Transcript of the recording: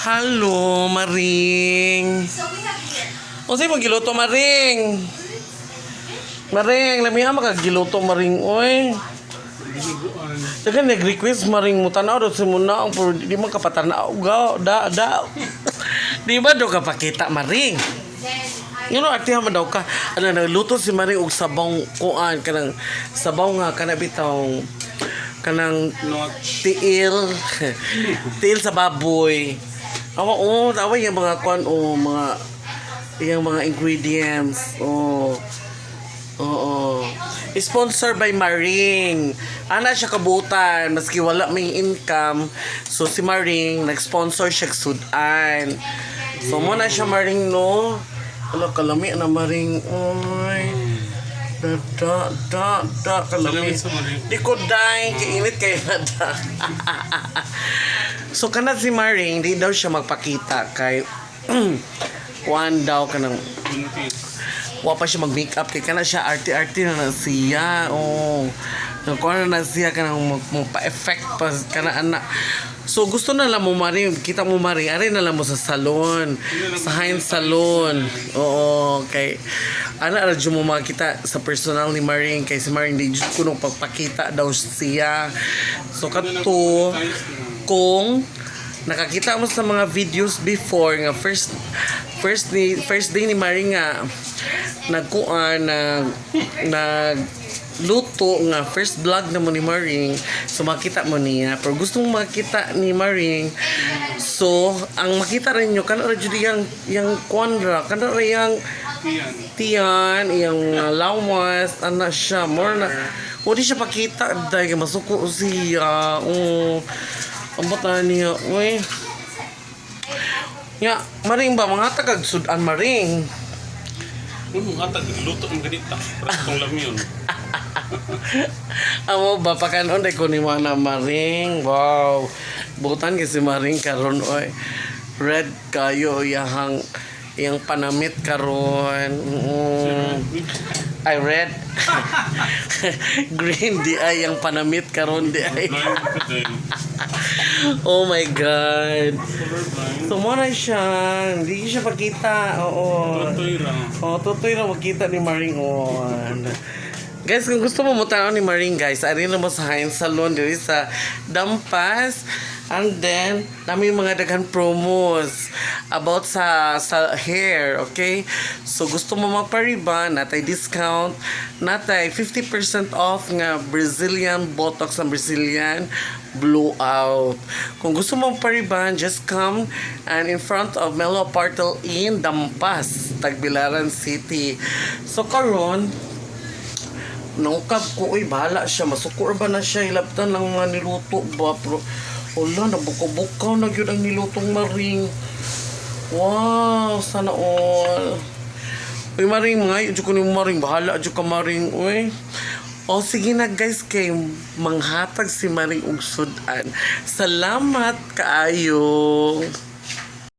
Hello, Maring. O sa'yo magiluto, Maring? Maring, lamihan makagiluto, Maring, oy. Dagan nag-request maring mo tanaw daw si muna ang puro di man kapatanaw ga da da. di ba do ka pakita maring? You know, ati man daw ka. Ano nagluto si Maring og sabaw kuan kanang sabaw nga kana bitaw kanang tiil tiil sa baboy. Awa oh, tawa yung mga kuan oh, mga yung mga ingredients. Oh. Oo. Sponsor by Maring. Ana siya kabutan, maski wala may income. So si Maring, nag-sponsor siya sudan. So mo na siya Maring no. Wala kalami na Maring. Oy. Da da da da kalami. Kalami sa Maring. Di ko dahil, kainit kayo na da. so kana si Maring, di daw siya magpakita kay Kuan daw ka ng wa pa siya mag-makeup kay kana siya arte-arte na na siya oh Nakuha na na siya ka nang pa-effect pa kana anak So gusto na lang mo mari, kita mo mari, ari na lang mo sa salon, sa Heinz Salon. Oo, kay ana ra mo makita sa personal ni Maring kay si Maring di jud kuno pagpakita daw siya. So kadto kung nakakita mo sa mga videos before nga first first ni first day ni Maring nga nagkuan nag nag luto nga first vlog na mo ni Maring. So makita mo niya. Pero gusto mo makita ni Maring. So ang makita rin nyo kana ra jud yang yang kuan ra. Kana ra yang Iyan. tiyan iyang uh, lawas. Ana siya more na o di siya pakita dahil masuko siya. Oh ang bata niya uy. Ya maring ba mga tagad sudan maring? Ano nga tag luto ng ganita. Para itong lamyon. amo ba pakanon de ko ni mana maring. Wow. Butan kasi maring karon oy. Red kayo yahang yang panamit karon. Mm. ay red. Green di ay yang panamit karon di ay. Oh my god. Na siya. Hindi siya pakita oo. Tutoy lang. Oh, tutoy na makita ni Maringon. Guys, kung gusto mo mutanaw ni Maring, guys, ari na mo sa Heinz Salon diri sa Dampas. And then, namin mga daghan promos about sa sa hair, okay? So, gusto mo magpa-ribbon, natay discount, natay 50% off nga Brazilian Botox ang Brazilian blowout. Kung gusto mo magpa-ribbon, just come and in front of Melo Portal in Dampas, Tagbilaran City. So, karon Nangkap ko, uy, bahala siya. Masukur ba na siya? Ilaptan lang mga niluto ba? Pero, wala, nabuka-bukaw na yun ang nilutong maring. Wow, sana all. Uy, maring, mga yun ko ni maring. Bahala, dyan ka maring, uy. O, sige na guys, kay manghatag si Maring og sudan. Salamat kaayo.